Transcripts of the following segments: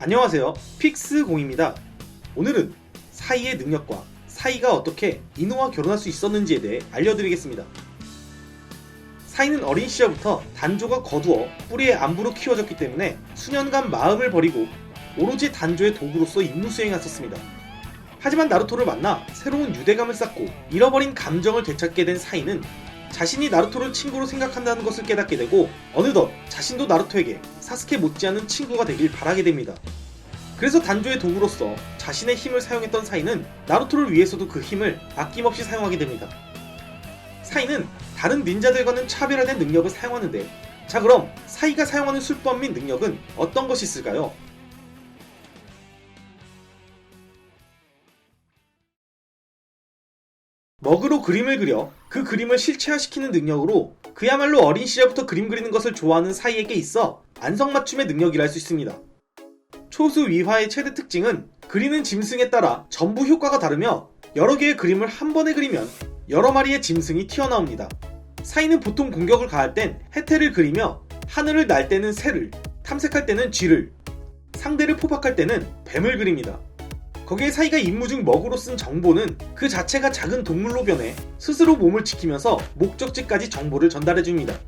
안녕하세요. 픽스공입니다. 오늘은 사이의 능력과 사이가 어떻게 인호와 결혼할 수 있었는지에 대해 알려드리겠습니다. 사이는 어린 시절부터 단조가 거두어 뿌리의 안부로 키워졌기 때문에 수년간 마음을 버리고 오로지 단조의 도구로서 임무 수행했었습니다. 하지만 나루토를 만나 새로운 유대감을 쌓고 잃어버린 감정을 되찾게 된 사이는 자신이 나루토를 친구로 생각한다는 것을 깨닫게 되고 어느덧 자신도 나루토에게 사스케 못지않은 친구가 되길 바라게 됩니다. 그래서 단조의 도구로서 자신의 힘을 사용했던 사이는 나루토를 위해서도 그 힘을 아낌없이 사용하게 됩니다. 사이는 다른 닌자들과는 차별화된 능력을 사용하는데 자 그럼 사이가 사용하는 술법 및 능력은 어떤 것이 있을까요? 먹으로 그림을 그려 그 그림을 실체화시키는 능력으로 그야말로 어린 시절부터 그림 그리는 것을 좋아하는 사이에게 있어 안성맞춤의 능력이라 할 수 있습니다. 초수 위화의 최대 특징은 그리는 짐승에 따라 전부 효과가 다르며 여러 개의 그림을 한 번에 그리면 여러 마리의 짐승이 튀어나옵니다. 사이는 보통 공격을 가할 땐 해태를 그리며 하늘을 날 때는 새를, 탐색할 때는 쥐를, 상대를 포박할 때는 뱀을 그립니다. 거기에 사이가 임무 중 먹으로 쓴 정보는 그 자체가 작은 동물로 변해 스스로 몸을 지키면서 목적지까지 정보를 전달해줍니다.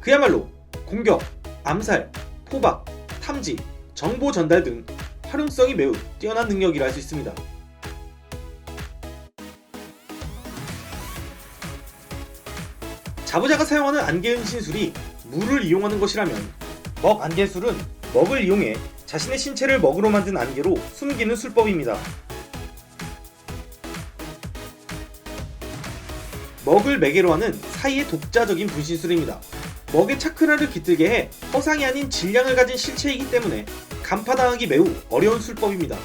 그야말로 공격, 암살, 포박, 탐지, 정보 전달 등 활용성이 매우 뛰어난 능력이라 할 수 있습니다. 자부자가 사용하는 안개 은 신술이 물을 이용하는 것이라면 먹 안개술은 먹을 이용해 자신의 신체를 먹으로 만든 안개로 숨기는 술법입니다. 먹을 매개로 하는 사이의 독자적인 분신술입니다. 먹의 차크라를 깃들게 해 허상이 아닌 질량을 가진 실체이기 때문에 간파당하기 매우 어려운 술법입니다.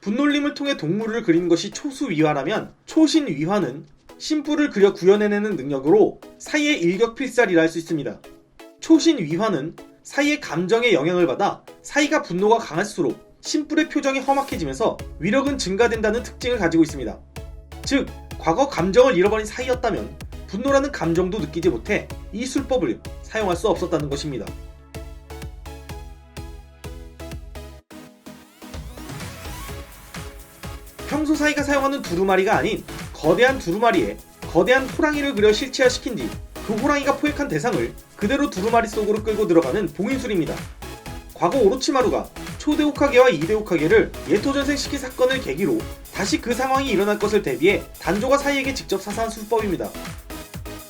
분놀림을 통해 동물을 그리는 것이 초수위화라면 초신위화는 심뿔을 그려 구현해내는 능력으로 사이의 일격필살이라 할수 있습니다. 초신 위화는 사이의 감정에 영향을 받아 사이가 분노가 강할수록 심뿔의 표정이 험악해지면서 위력은 증가된다는 특징을 가지고 있습니다. 즉, 과거 감정을 잃어버린 사이였다면 분노라는 감정도 느끼지 못해 이 술법을 사용할 수 없었다는 것입니다. 평소 사이가 사용하는 두루마리가 아닌 거대한 두루마리에 거대한 호랑이를 그려 실체화시킨 뒤 그 호랑이가 포획한 대상을 그대로 두루마리 속으로 끌고 들어가는 봉인술입니다. 과거 오로치마루가 초대 호카게와 이대 호카게를 예토전생시킨 사건을 계기로 다시 그 상황이 일어날 것을 대비해 단조가 사이에게 직접 사사한 술법입니다.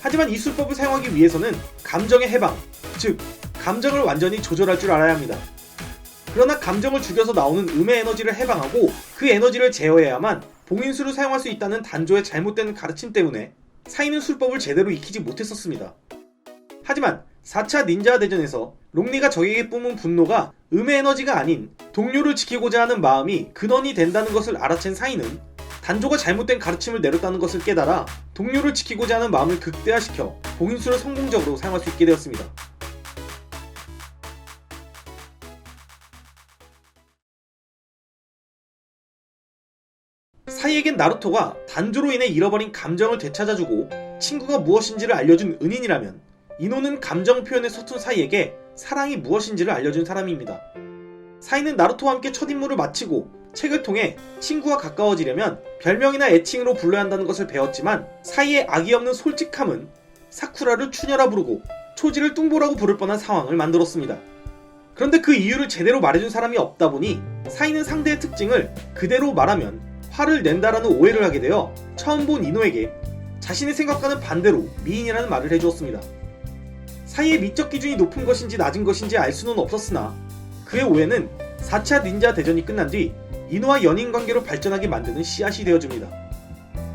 하지만 이 술법을 사용하기 위해서는 감정의 해방, 즉 감정을 완전히 조절할 줄 알아야 합니다. 그러나 감정을 죽여서 나오는 음의 에너지를 해방하고 그 에너지를 제어해야만 봉인수를 사용할 수 있다는 단조의 잘못된 가르침 때문에 사이는 술법을 제대로 익히지 못했었습니다. 하지만 4차 닌자 대전에서 롱리가 적에게 뿜은 분노가 음의 에너지가 아닌 동료를 지키고자 하는 마음이 근원이 된다는 것을 알아챈 사이는 단조가 잘못된 가르침을 내렸다는 것을 깨달아 동료를 지키고자 하는 마음을 극대화시켜 봉인수를 성공적으로 사용할 수 있게 되었습니다. 사이에겐 나루토가 단조로 인해 잃어버린 감정을 되찾아주고 친구가 무엇인지를 알려준 은인이라면 이노는 감정 표현에 서툰 사이에게 사랑이 무엇인지를 알려준 사람입니다. 사이는 나루토와 함께 첫 임무를 마치고 책을 통해 친구와 가까워지려면 별명이나 애칭으로 불러야 한다는 것을 배웠지만 사이의 악이 없는 솔직함은 사쿠라를 추녀라 부르고 초지를 뚱보라고 부를 뻔한 상황을 만들었습니다. 그런데 그 이유를 제대로 말해준 사람이 없다 보니 사이는 상대의 특징을 그대로 말하면 화를 낸다라는 오해를 하게 되어 처음 본 이노에게 자신의 생각과는 반대로 미인이라는 말을 해주었습니다. 사이의 미적 기준이 높은 것인지 낮은 것인지 알 수는 없었으나 그의 오해는 4차 닌자 대전이 끝난 뒤 이노와 연인 관계로 발전하게 만드는 씨앗이 되어줍니다.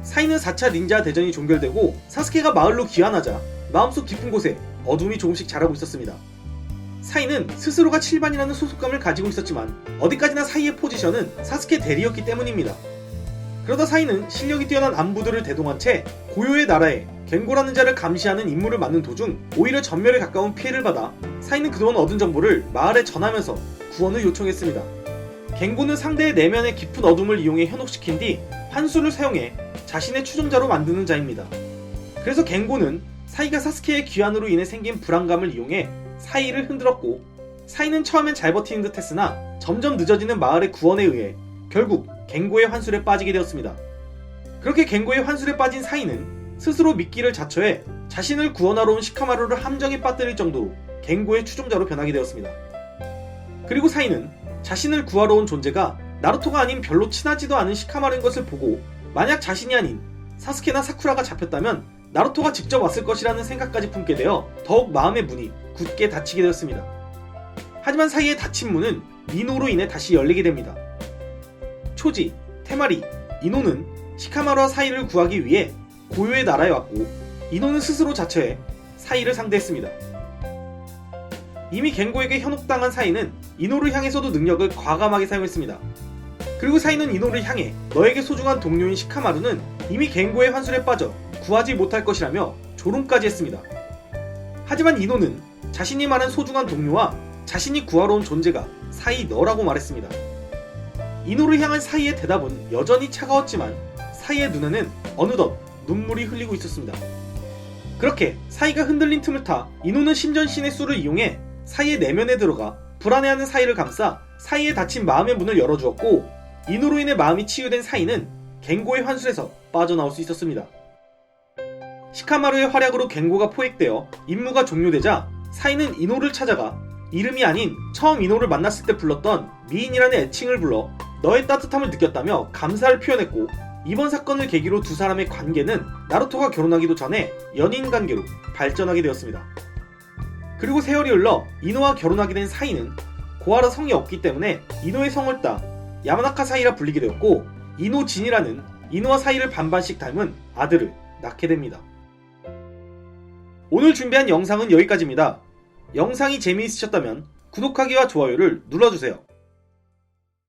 사이는 4차 닌자 대전이 종결되고 사스케가 마을로 귀환하자 마음속 깊은 곳에 어둠이 조금씩 자라고 있었습니다. 사이는 스스로가 7반이라는 소속감을 가지고 있었지만 어디까지나 사이의 포지션은 사스케 대리였기 때문입니다. 그러다 사이는 실력이 뛰어난 안부들을 대동한 채 고요의 나라에 갱고라는 자를 감시하는 임무를 맡는 도중 오히려 전멸에 가까운 피해를 받아 사이는 그동안 얻은 정보를 마을에 전하면서 구원을 요청했습니다. 갱고는 상대의 내면의 깊은 어둠을 이용해 현혹시킨 뒤 한수를 사용해 자신의 추종자로 만드는 자입니다. 그래서 갱고는 사이가 사스케의 귀환으로 인해 생긴 불안감을 이용해 사이를 흔들었고 사이는 처음엔 잘 버티는 듯 했으나 점점 늦어지는 마을의 구원에 의해 결국 갱고의 환술에 빠지게 되었습니다. 그렇게 갱고의 환술에 빠진 사이는 스스로 미끼를 자처해 자신을 구원하러 온 시카마루를 함정에 빠뜨릴 정도로 갱고의 추종자로 변하게 되었습니다. 그리고 사이는 자신을 구하러 온 존재가 나루토가 아닌 별로 친하지도 않은 시카마루인 것을 보고 만약 자신이 아닌 사스케나 사쿠라가 잡혔다면 나루토가 직접 왔을 것이라는 생각까지 품게 되어 더욱 마음의 문이 굳게 닫히게 되었습니다. 하지만 사이의 닫힌 문은 이노로 인해 다시 열리게 됩니다. 초지, 테마리, 이노는 시카마루와 사이를 구하기 위해 고요의 나라에 왔고 이노는 스스로 자처해 사이를 상대했습니다. 이미 갱고에게 현혹당한 사이는 이노를 향해서도 능력을 과감하게 사용했습니다. 그리고 사이는 이노를 향해 너에게 소중한 동료인 시카마루는 이미 갱고의 환술에 빠져 구하지 못할 것이라며 조롱까지 했습니다. 하지만 이노는 자신이 말한 소중한 동료와 자신이 구하러 온 존재가 사이 너라고 말했습니다. 이노를 향한 사이의 대답은 여전히 차가웠지만 사이의 눈에는 어느덧 눈물이 흘리고 있었습니다. 그렇게 사이가 흔들린 틈을 타 이노는 신전신의 수를 이용해 사이의 내면에 들어가 불안해하는 사이를 감싸 사이의 닫힌 마음의 문을 열어주었고 이노로 인해 마음이 치유된 사이는 갱고의 환술에서 빠져나올 수 있었습니다. 시카마루의 활약으로 갱고가 포획되어 임무가 종료되자 사이는 이노를 찾아가 이름이 아닌 처음 이노를 만났을 때 불렀던 미인이라는 애칭을 불러 너의 따뜻함을 느꼈다며 감사를 표현했고 이번 사건을 계기로 두 사람의 관계는 나루토가 결혼하기도 전에 연인 관계로 발전하게 되었습니다. 그리고 세월이 흘러 이노와 결혼하게 된 사이는 고아라 성이 없기 때문에 이노의 성을 따 야마나카 사이라 불리게 되었고 이노 진이라는 이노와 사이를 반반씩 닮은 아들을 낳게 됩니다. 오늘 준비한 영상은 여기까지입니다. 영상이 재미있으셨다면 구독하기와 좋아요를 눌러주세요.